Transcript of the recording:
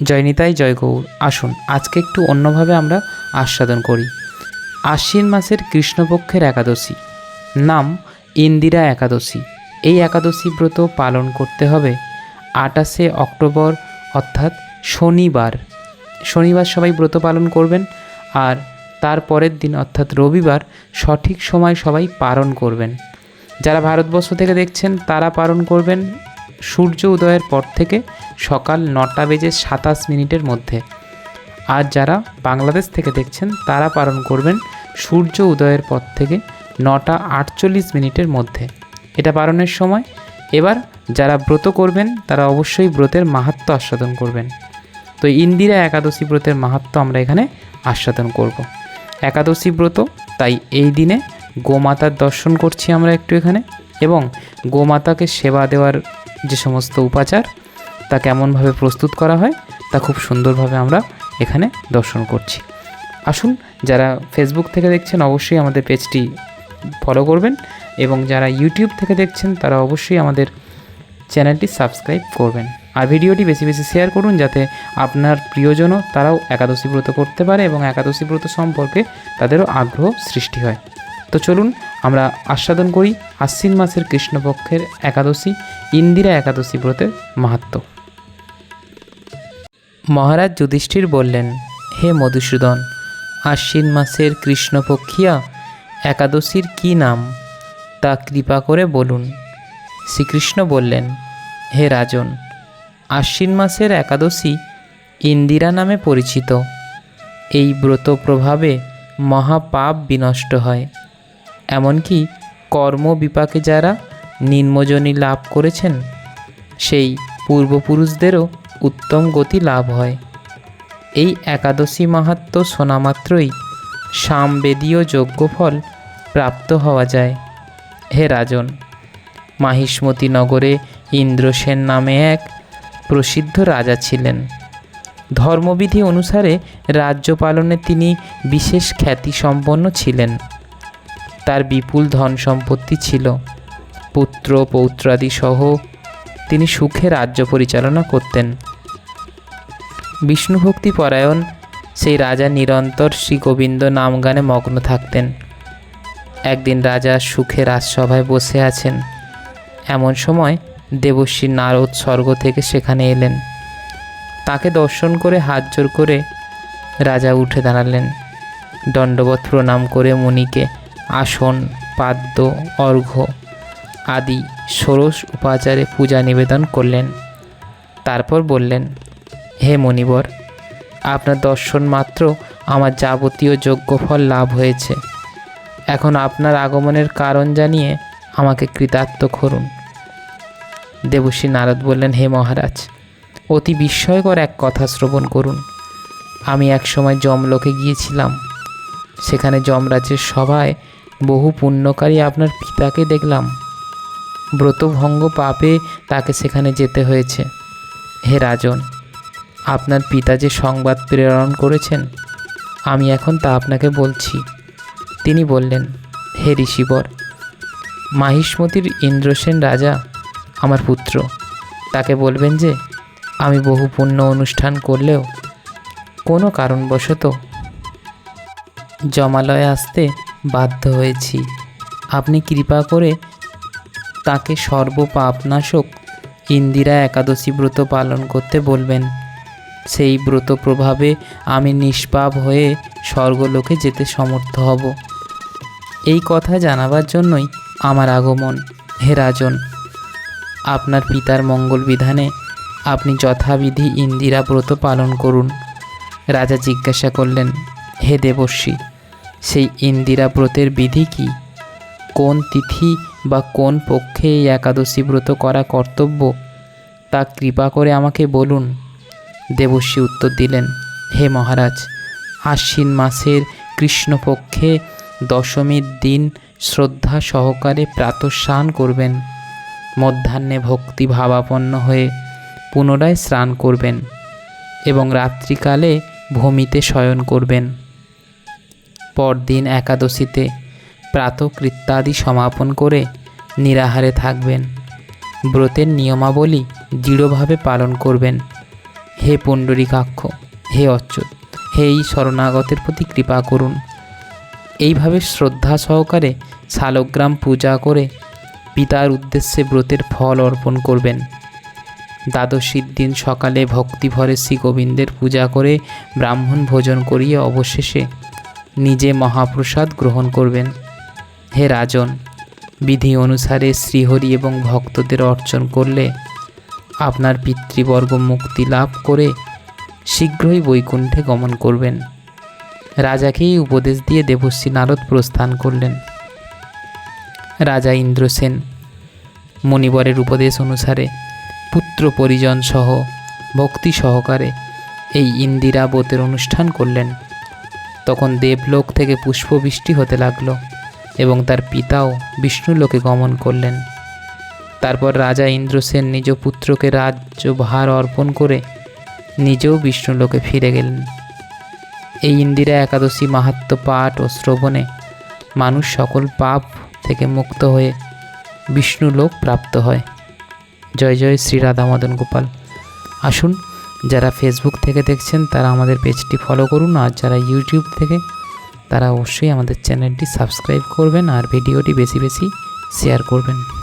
জয়নিতাই জয় গৌর আসুন, আজকে একটু অন্যভাবে আমরা আস্বাদন করি। আশ্বিন মাসের কৃষ্ণপক্ষের একাদশী। নাম ইন্দিরা একাদশী। এই একাদশী ব্রত পালন করতে হবে আটাশে অক্টোবর, অর্থাৎ শনিবার। শনিবার সবাই ব্রত পালন করবেন আর তার পরের দিন, অর্থাৎ রবিবার, সঠিক সময় সবাই পালন করবেন। যারা ভারতবর্ষ থেকে দেখছেন, তারা পালন করবেন সূর্য উদয়ের পর থেকে সকাল নটা বেজে সাতাশ মিনিটের মধ্যে। আর যারা বাংলাদেশ থেকে দেখছেন, তারা পালন করবেন সূর্য উদয়ের পর থেকে নটা আটচল্লিশ মিনিটের মধ্যে। এটা পালনের সময়। এবার যারা ব্রত করবেন, তারা অবশ্যই ব্রতের মাহাত্ম আস্বাদন করবেন। তো ইন্দিরা একাদশী ব্রতের মাহাত্ম আমরা এখানে আস্বাদন করব। একাদশী ব্রত, তাই এই দিনে গোমাতার দর্শন করছি আমরা একটু এখানে। এবং গোমাতাকে সেবা দেওয়ার যে সমস্ত উপাচার তা কেমনভাবে প্রস্তুত করা হয়, তা খুব সুন্দরভাবে আমরা এখানে দর্শন করছি। আসুন, যারা ফেসবুক থেকে দেখছেন অবশ্যই আমাদের পেজটি ফলো করবেন এবং যারা ইউটিউব থেকে দেখছেন তারা অবশ্যই আমাদের চ্যানেলটি সাবস্ক্রাইব করবেন। আর ভিডিওটি বেশি বেশি শেয়ার করুন যাতে আপনার প্রিয়জনও তারাও একাদশী ব্রত করতে পারে এবং একাদশী ব্রত সম্পর্কে তাদেরও আগ্রহ সৃষ্টি হয়। তো চলুন, আমরা আস্বাদন করি। আশ্বিন মাসের কৃষ্ণপক্ষের একাদশী, ইন্দিরা একাদশী ব্রতের মাহাত্ম। মহারাজ যুধিষ্ঠির বললেন, হে মধুসূদন, আশ্বিন মাসের কৃষ্ণপক্ষিয়া একাদশীর কি নাম? তা কৃপা করে বলুন। শ্রীকৃষ্ণ বললেন, হে রাজন, আশ্বিন মাসের একাদশী ইন্দিরা নামে পরিচিত। এই ব্রত প্রভাবে মহাপাপ বিনষ্ট হয়। এমনকি কর্ম বিপাকে যারা নিম্নজনী লাভ করেছেন, সেই পূর্বপুরুষদেরও উত্তম গতি লাভ হয়। এই একাদশী মাহাত্ম শোনামাত্রই সামবেদীয় যজ্ঞফল প্রাপ্ত হওয়া যায়। হে রাজন, মাহিষ্মতি নগরে ইন্দ্রসেন নামে এক প্রসিদ্ধ রাজা ছিলেন। ধর্মবিধি অনুসারে রাজ্য পালনে তিনি বিশেষ খ্যাতিসম্পন্ন ছিলেন। তার বিপুল ধন সম্পত্তি ছিল। পুত্র, পৌত্রাদি সহ তিনি সুখে রাজ্য পরিচালনা করতেন। বিষ্ণুভক্তি পরায়ণ সেই রাজা নিরন্তর শ্রী গোবিন্দ নাম গানে মগ্ন থাকতেন। একদিন রাজা সুখে রাজসভায় বসে আছেন। এমন সময় দেবশ্রী নারদ স্বর্গ থেকে সেখানে এলেন। তাকে দর্শন করে হাত জোর করে রাজা উঠে দাঁড়ালেন। দণ্ডবত প্রণাম করে মুনিকে আসন, পাদ্য, অর্ঘ্য আদি ষোড়শ উপাচারে পূজা নিবেদন করলেন। তারপর বললেন হে মণিবর, আপনার দর্শন মাত্র আমার যাবতীয় যোগ্যফল লাভ হয়েছে। এখন আপনার আগমনের কারণ জানিয়ে আমাকে কৃতার্থ করুন। দেবশ্রী নারদ বললেন, হে মহারাজ, অতি বিস্ময়কর এক কথা শ্রবণ করুন। আমি এক সময় যমলোকে গিয়েছিলাম। সেখানে যমরাজের সভায় বহু পুণ্যকারী আপনার পিতাকে দেখলাম। ব্রতভঙ্গ পাপে তাকে সেখানে যেতে হয়েছে। হে রাজন আপনার পিতা যে সংবাদ প্রেরণ করেছেন, আমি এখন তা আপনাকে বলছি। তিনি বললেন, হে ঋষিবর, মাহিষ্মতির ইন্দ্রসেন রাজা আমার পুত্র। তাকে বলবেন যে, আমি বহু পুণ্য অনুষ্ঠান করলেও কোনো কারণবশত জমালয়ে আসতে বাধ্য হয়েছি। আপনি কৃপা করে তাকে সর্বপাপনাশক ইন্দিরা একাদশী ব্রত পালন করতে বলবেন। সেই ব্রত প্রভাবে আমি নিষ্পাপ হয়ে স্বর্গলোকে যেতে সমর্থ হব। এই কথা জানাবার জন্যই আমার আগমন, হে রাজন। আপনার পিতার মঙ্গল বিধানে আপনি যথাবিধি ইন্দিরা ব্রত পালন করুন। রাজা জিজ্ঞাসা করলেন, হে দেবর্ষী, সেই ইন্দিরা ব্রতের বিধি কি? কোন তিথি বা কোন পক্ষে এই একাদশী ব্রত করা কর্তব্য? তা কৃপা করে আমাকে বলুন। দেবর্ষী উত্তর দিলেন, হে মহারাজ, আশ্বিন মাসের কৃষ্ণপক্ষে দশমীর দিন শ্রদ্ধা সহকারে প্রাতঃস্নান করবেন। মধ্যাহ্নে ভক্তি ভাবাপন্ন হয়ে পুনরায় স্নান করবেন এবং রাত্রিকালে ভূমিতে শয়ন করবেন। পরদিন একাদশীতে প্রাতকৃত্যাদি সমাপন করে নিরাহারে থাকবেন। ব্রতের নিয়মাবলী দৃঢ়ভাবে পালন করবেন। হে পুণ্ডরিকাক্ষ হে অচ্যুত, হে এই শরণাগতের প্রতি কৃপা করুন। এইভাবে শ্রদ্ধা সহকারে শালগ্রাম পূজা করে পিতার উদ্দেশ্যে ব্রতের ফল অর্পণ করবেন। দ্বাদশীর দিন সকালে ভক্তিভরে শ্রী গোবিন্দের পূজা করে ব্রাহ্মণ ভোজন করিয়ে অবশেষে নিজে মহাপ্রসাদ গ্রহণ করবেন। হে রাজন, বিধি অনুসারে শ্রীহরি এবং ভক্তদের অর্চন করলে আপনার পিতৃবর্গ মুক্তি লাভ করে শীঘ্রই বৈকুণ্ঠে গমন করবেন। রাজাকেই উপদেশ দিয়ে দেবশ্রী নারদ প্রস্থান করলেন। রাজা ইন্দ্রসেন মণিবরের উপদেশ অনুসারে পুত্র পরিজন সহ ভক্তি সহকারে এই ইন্দিরা ব্রতের অনুষ্ঠান করলেন। তখন দেবলোক থেকে পুষ্পবৃষ্টি হতে লাগল এবং তার পিতাও বিষ্ণুলোকে গমন করলেন। তারপর রাজা ইন্দ্রসেন নিজ পুত্রকে রাজ্যভার অর্পণ করে নিজেও বিষ্ণুলোকে ফিরে গেলেন। এই ইন্দিরা একাদশী মাহাত্ম পাঠ ও শ্রবণে মানুষ সকল পাপ থেকে মুক্ত হয়ে বিষ্ণুলোক প্রাপ্ত হয়। জয় জয় শ্রী রাধা মদন গোপাল। আসুন, যারা ফেসবুক থেকে দেখছেন, তারা আমাদের পেজটি ফলো করুন আর যারা ইউটিউব থেকে, তারা অবশ্যই আমাদের চ্যানেলটি সাবস্ক্রাইব করবেন আর ভিডিওটি বেশি বেশি শেয়ার করবেন।